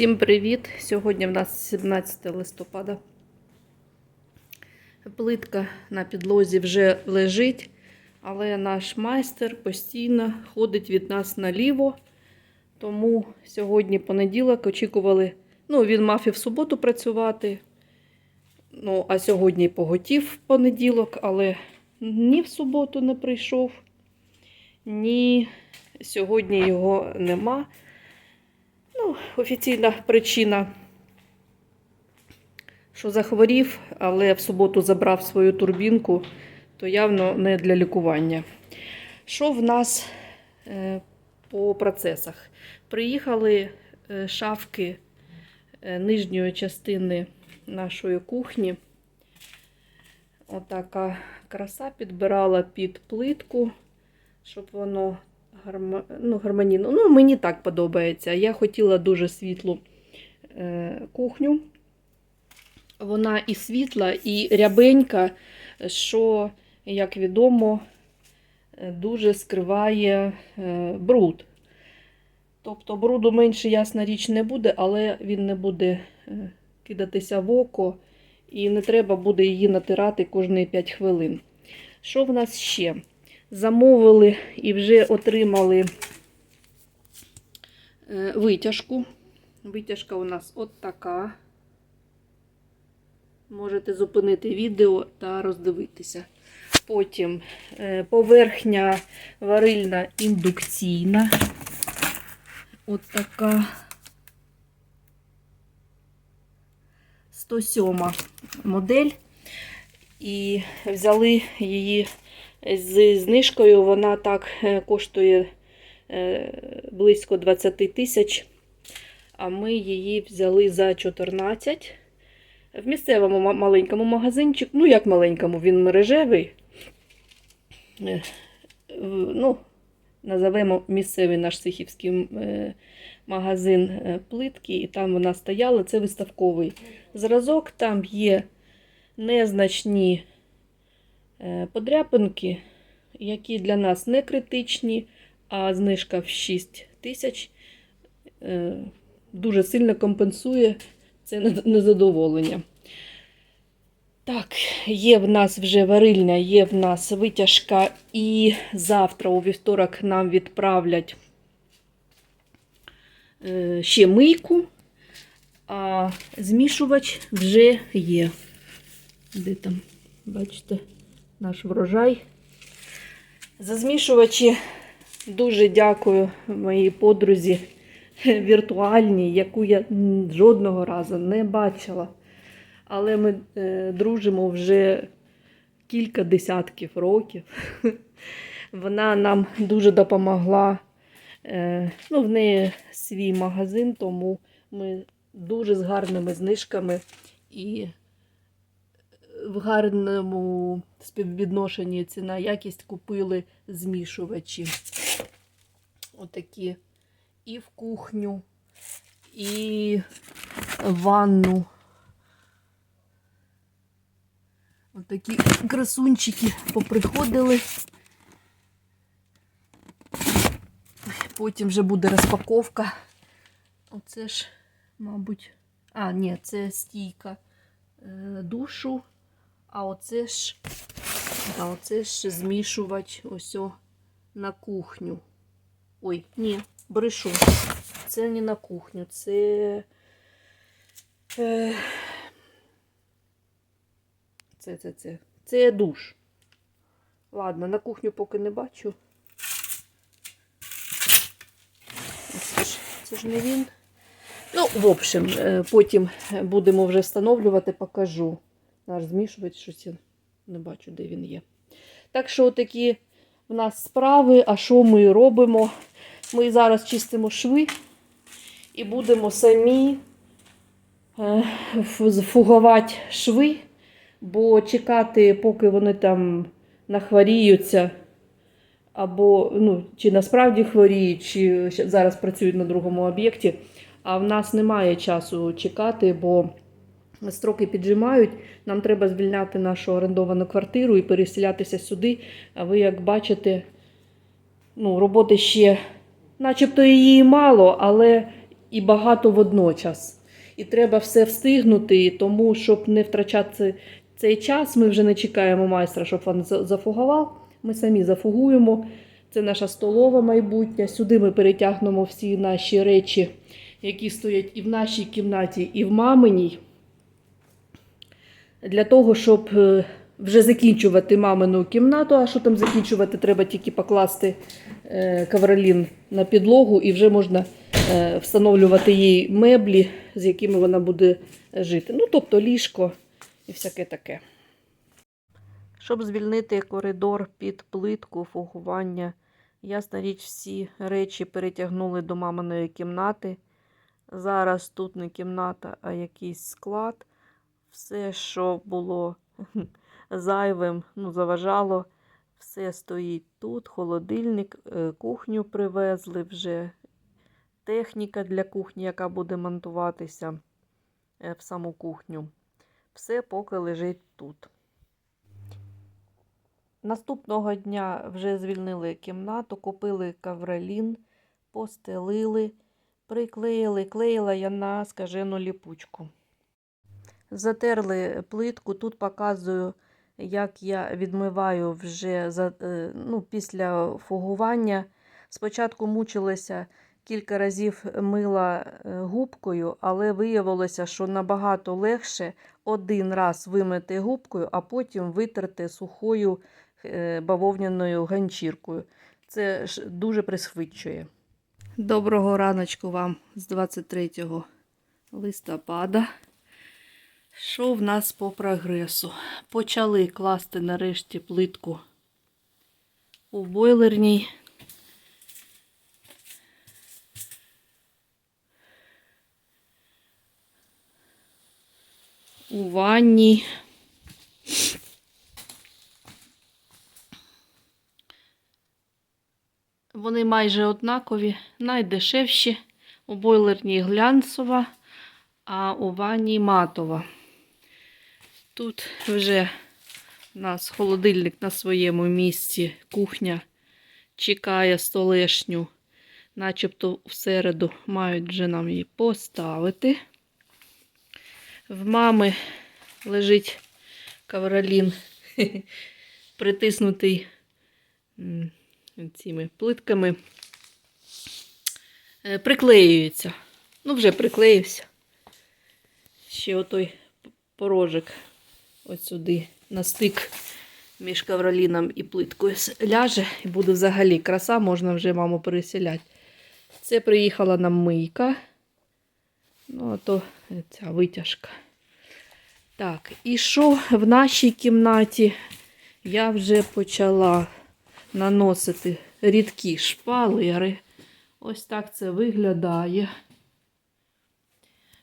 Всім привіт! Сьогодні в нас 17 листопада. Плитка на підлозі вже лежить, але наш майстер постійно ходить від нас наліво. Тому сьогодні понеділок очікували. Ну, він мав і в суботу працювати. Ну, а сьогодні поготів в понеділок, але ні в суботу не прийшов, ні сьогодні його нема. Ну, офіційна причина, що захворів, але в суботу забрав свою турбінку, то явно не для лікування. Що в нас е, по процесах? Приїхали е, шафки е, нижньої частини нашої кухні. Отака краса підбирала під плитку, щоб воно гармо... ну, гармонійно. Ну, мені так подобається. Я хотіла дуже світлу е, кухню. Вона і світла, і рябенька, що, як відомо, дуже скриває е, бруд. Тобто бруду менше, ясна річ, не буде, але він не буде е, кидатися в око, і не треба буде її натирати кожні 5 хвилин. Що в нас ще? Замовили і вже отримали е, витяжку. Витяжка у нас от така. Можете зупинити відео та роздивитися. Потім е, поверхня варильна індукційна. От така 107 модель. І взяли її з знижкою. Вона так е, коштує е, близько 20 тисяч. А ми її взяли за 14 в місцевому маленькому магазинчику. Ну, як маленькому, він мережевий. Е, Ну, називаємо місцевий наш сихівський магазин плитки, і там вона стояла. Це виставковий зразок. Там є незначні подряпинки, які для нас не критичні, а знижка в 6 тисяч е, дуже сильно компенсує це незадоволення. Так, є в нас вже варильня, є в нас витяжка, і завтра у вівторок нам відправлять е, ще мийку, а змішувач вже є. Де там, бачите, наш врожай. За змішувачі дуже дякую моїй подрузі віртуальній, яку я жодного разу не бачила. Але ми е, дружимо вже кілька десятків років. Вона нам дуже допомогла. Е, ну, в неї свій магазин, тому ми дуже з гарними знижками і в гарному співвідношенні ціна якість купили змішувачі. Отакі і в кухню, і в ванну. Отакі красунчики поприходили. Потім вже буде розпаковка. Оце ж, мабуть. А, ні, це стійка е, душу. А оце ж, а оце ж змішувач ось на кухню. Ой, ні, брешу. Це не на кухню, це. Е, це, це, це. Це душ. Ладно, на кухню поки не бачу. Це ж, це ж не він. Ну, в общем, е, потім будемо вже встановлювати, покажу. Наш змішувач, щось я не бачу, де він є. Так що такі в нас справи. А що ми робимо? Ми зараз чистимо шви і будемо самі е, ф- фугувати шви, бо чекати, поки вони там нахворіються, або ну, чи насправді хворіють, чи зараз працюють на другому об'єкті. А в нас немає часу чекати, бо строки піджимають. Нам треба звільняти нашу орендовану квартиру і переселятися сюди. А ви, як бачите, ну, роботи ще, начебто її мало, але і багато водночас. І треба все встигнути, тому, щоб не втрачати цей час, ми вже не чекаємо майстра, щоб він зафугував. Ми самі зафугуємо. Це наша столова майбутня. Сюди ми перетягнемо всі наші речі, які стоять і в нашій кімнаті, і в маминій. Для того, щоб е, вже закінчувати мамину кімнату, а що там закінчувати, треба тільки покласти е, ковролін на підлогу і вже можна е, встановлювати їй меблі, з якими вона буде жити. Ну, тобто ліжко і всяке таке. Щоб звільнити коридор під плитку фугування, ясна річ, всі речі перетягнули до маминої кімнати. Зараз тут не кімната, а якийсь склад. Все, що було зайвим, ну, заважало, все стоїть тут. Холодильник, е, кухню привезли вже. Техніка для кухні, яка буде монтуватися е, в саму кухню. Все поки лежить тут. Наступного дня вже звільнили кімнату, купили каврелін, постелили, приклеїли, клеїла я на скажену ліпучку. Затерли плитку, тут показую, як я відмиваю вже за, е, ну, після фугування. Спочатку мучилася кілька разів мила е, губкою, але виявилося, що набагато легше один раз вимити губкою, а потім витерти сухою е, бавовняною ганчіркою. Це дуже присвідчує. Доброго раночку вам з 23 листопада. Що в нас по прогресу? Почали класти нарешті плитку у бойлерній. У ванні. Вони майже однакові, найдешевші. У бойлерній глянцева, а у ванні матова. Тут вже у нас холодильник на своєму місці, кухня чекає столешню, начебто в середу мають вже нам її поставити. В мами лежить кавролін, притиснутий цими плитками. Е, Приклеюється. Ну, вже приклеївся. Ще отой порожик ось сюди на стик між кавроліном і плиткою ляже. І буде взагалі краса, можна вже маму переселяти. Це приїхала нам мийка. Ну, а то ця витяжка. Так, і що в нашій кімнаті я вже почала наносити рідкі шпалери. Ось так це виглядає.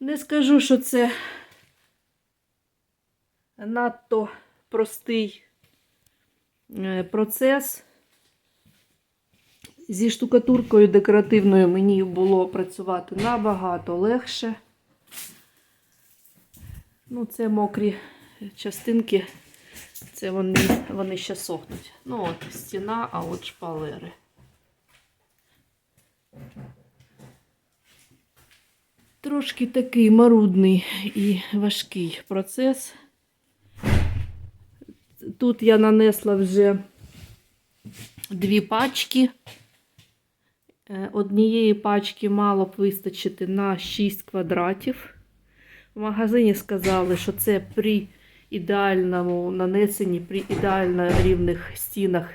Не скажу, що це надто простий е, процес. Зі штукатуркою декоративною мені було працювати набагато легше. Ну, це мокрі частинки, це вони, вони ще сохнуть. Ну, от стіна, а от шпалери. Трошки такий марудний і важкий процес. Тут я нанесла вже дві пачки. Е, Однієї пачки мало б вистачити на 6 квадратів. В магазині сказали, що це при ідеальному нанесенні, при ідеально рівних стінах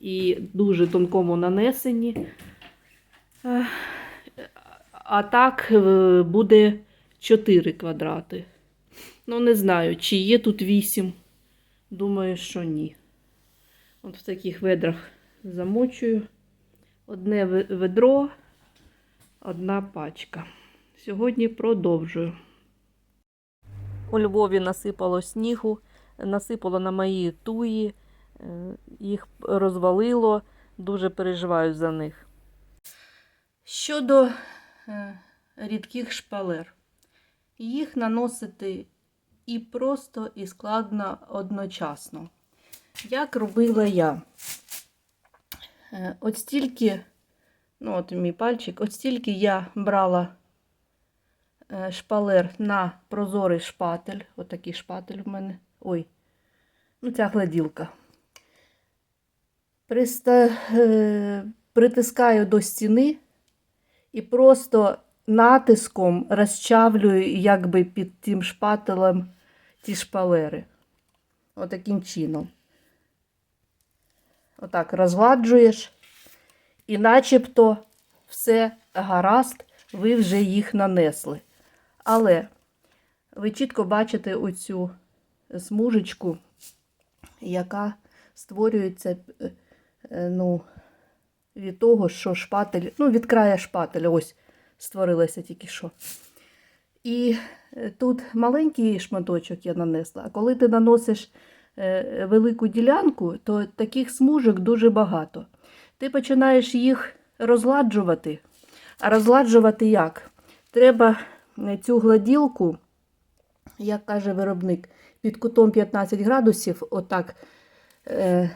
і дуже тонкому нанесенні. Е, А так е, буде 4 квадрати. Ну, не знаю, чи є тут 8. Думаю, що ні. От в таких ведрах замочую. Одне ведро, одна пачка. Сьогодні продовжую. У Львові насипало снігу, насипало на мої туї, е, їх розвалило, дуже переживаю за них. Щодо е, рідких шпалер, їх наносити і просто, і складно одночасно. Як робила я? Е, От стільки, ну от мій пальчик, от стільки я брала е, шпалер на прозорий шпатель. Отакий шпатель в мене. Ой, ну ця гладілка. Приста... е, Притискаю до стіни і просто натиском розчавлюю якби під тим шпателем ті шпалери. Отаким чином. Отак розгладжуєш, і начебто все гаразд, ви вже їх нанесли. Але ви чітко бачите оцю смужечку, яка створюється е, е, ну, від того, що шпатель, ну, від края шпателя, ось створилася тільки що. І е, тут маленький шматочок я нанесла, а коли ти наносиш е, велику ділянку, то таких смужок дуже багато. Ти починаєш їх розладжувати. А розладжувати як? Треба е, цю гладілку, як каже виробник, під кутом 15 градусів, отак, е,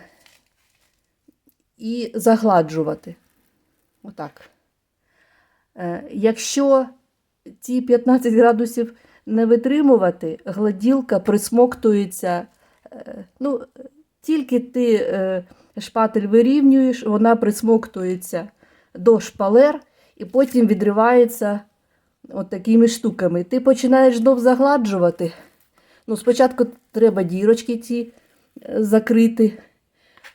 і загладжувати. Отак. Е, якщо ці 15 градусів не витримувати, гладілка присмоктується. е, Ну, тільки ти е, шпатель вирівнюєш, вона присмоктується до шпалер і потім відривається от такими штуками. Ти починаєш знов загладжувати. Ну, спочатку треба дірочки ці е, закрити.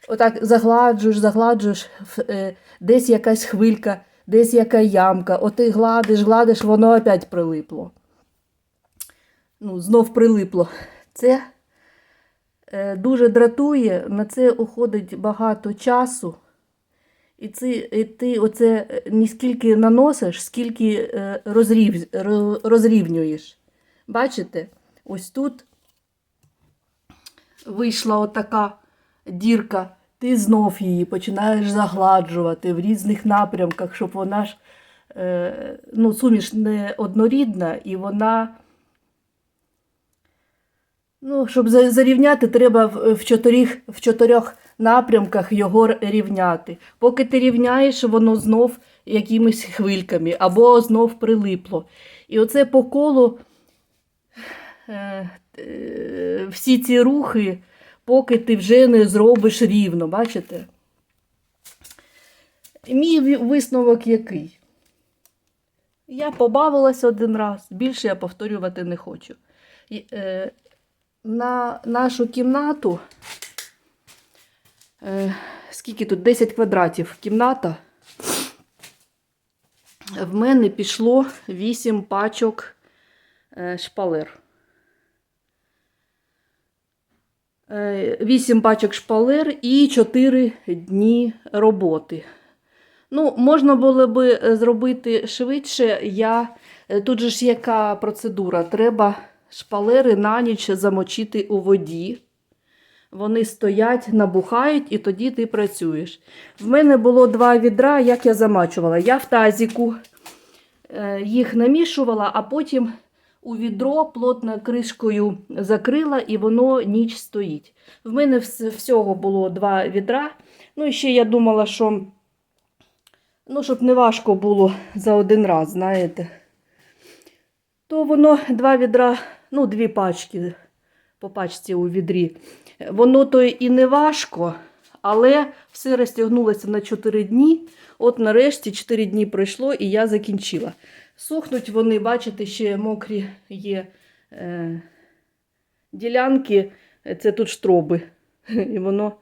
Отак загладжуєш, загладжуєш, десь якась хвилька, десь яка ямка, от ти гладиш, гладиш, воно опять прилипло. Ну, знов прилипло. Це е, дуже дратує, на це уходить багато часу. І, це, і ти оце е, не скільки наносиш, скільки е, розрів, розрівнюєш. Бачите, ось тут вийшла отака дірка, ти знов її починаєш загладжувати в різних напрямках, щоб вона ж е, ну, суміш не однорідна, і вона. Ну, щоб зарівняти, треба в, чотирьох, в чотирьох напрямках його рівняти. Поки ти рівняєш, воно знов якимись хвильками або знов прилипло. І оце по колу е, е, всі ці рухи, поки ти вже не зробиш рівно, бачите? Мій висновок який? Я побавилась один раз, більше я повторювати не хочу. Е, на нашу кімнату, е, скільки тут 10 квадратів кімната, в мене пішло 8 пачок е, шпалер. Е, 8 пачок шпалер і 4 дні роботи. Ну, можна було би е, зробити швидше. Я... е, Тут же ж яка процедура? Треба шпалери на ніч замочити у воді. Вони стоять, набухають, і тоді ти працюєш. В мене було два відра, як я замачувала. Я в тазіку е, їх намішувала, а потім у відро плотно кришкою закрила, і воно ніч стоїть. В мене вс- всього було два відра. Ну і ще я думала, що ну, щоб не важко було за один раз, знаєте. То воно два відра, ну, дві пачки по пачці у відрі. Воно то і не важко, але все розтягнулося на 4 дні. От нарешті 4 дні пройшло і я закінчила. Сохнуть вони, бачите, ще мокрі є е, ділянки, це тут штроби. І воно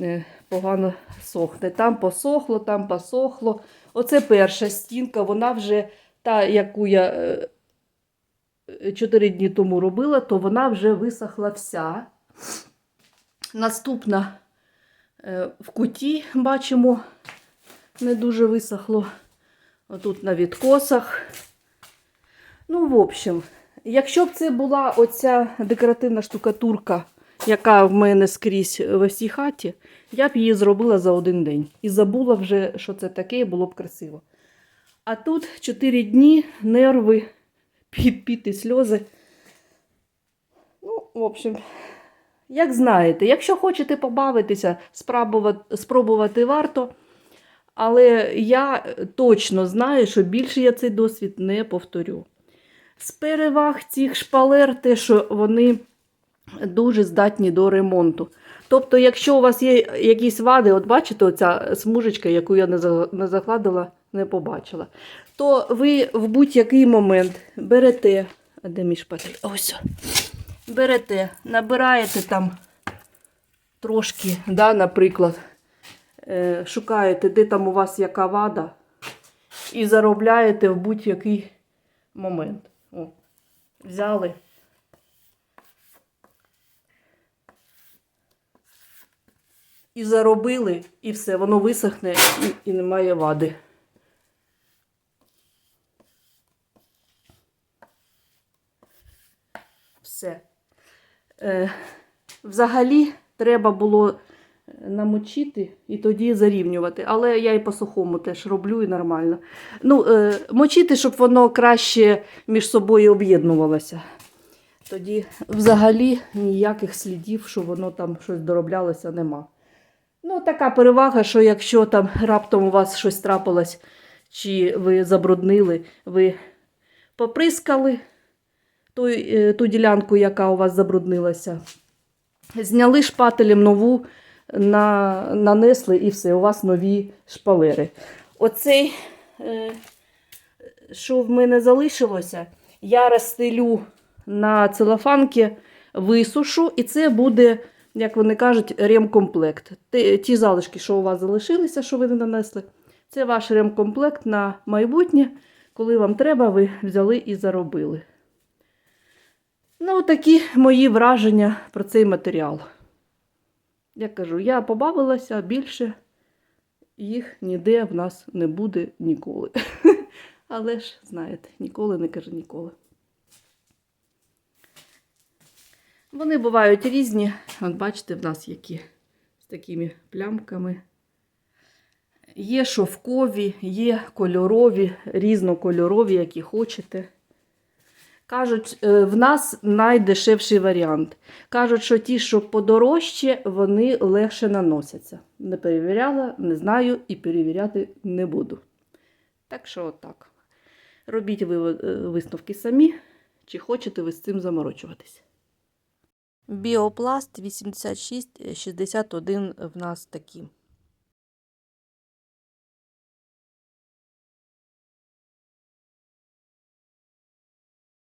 е, погано сохне. Там посохло, там посохло. Оце перша стінка, вона вже та, яку я е, 4 дні тому робила, то вона вже висохла вся. Наступна е, в куті бачимо, не дуже висохло. Отут на відкосах. Ну, в общем, якщо б це була оця декоративна штукатурка, яка в мене скрізь в всій хаті, я б її зробила за один день. І забула вже, що це таке, і було б красиво. А тут 4 дні, нерви, під, піт і сльози. Ну, в общем, як знаєте, якщо хочете побавитися, спробувати, спробувати варто. Але я точно знаю, що більше я цей досвід не повторю. З переваг цих шпалер те, що вони дуже здатні до ремонту. Тобто, якщо у вас є якісь вади, от бачите, оця смужечка, яку я не закладила, не побачила, то ви в будь-який момент берете, а де мій шпатель? Ось. Берете, набираєте там трошки, да, наприклад, е, шукаєте, де там у вас яка вада, і заробляєте в будь-який момент. О, взяли. І заробили, і все, воно висохне і, і немає вади. Все. Е, взагалі треба було намочити і тоді зарівнювати. Але я і по сухому теж роблю і нормально. Ну, е, мочити, щоб воно краще між собою об'єднувалося. Тоді взагалі ніяких слідів, що воно там щось дороблялося, нема. Ну, така перевага, що якщо там раптом у вас щось трапилось, чи ви забруднили, ви поприскали ту, е, ту ділянку, яка у вас забруднилася, зняли шпателем нову, на, нанесли і все, у вас нові шпалери. Оцей, е, що в мене залишилося, я розстелю на целофанки, висушу, і це буде, як вони кажуть, ремкомплект. Ті, ті залишки, що у вас залишилися, що ви не нанесли, це ваш ремкомплект на майбутнє. Коли вам треба, ви взяли і заробили. Ну, такі мої враження про цей матеріал. Я кажу, я побавилася більше, їх ніде в нас не буде ніколи. Але ж, знаєте, ніколи не каже ніколи. Вони бувають різні. От бачите, в нас які з такими плямками. Є шовкові, є кольорові, різнокольорові, які хочете. Кажуть, е, в нас найдешевший варіант. Кажуть, що ті, що подорожче, вони легше наносяться. Не перевіряла, не знаю і перевіряти не буду. Так що отак. Робіть ви е, висновки самі, чи хочете ви з цим заморочуватись. Біопласт 8661 в нас такі.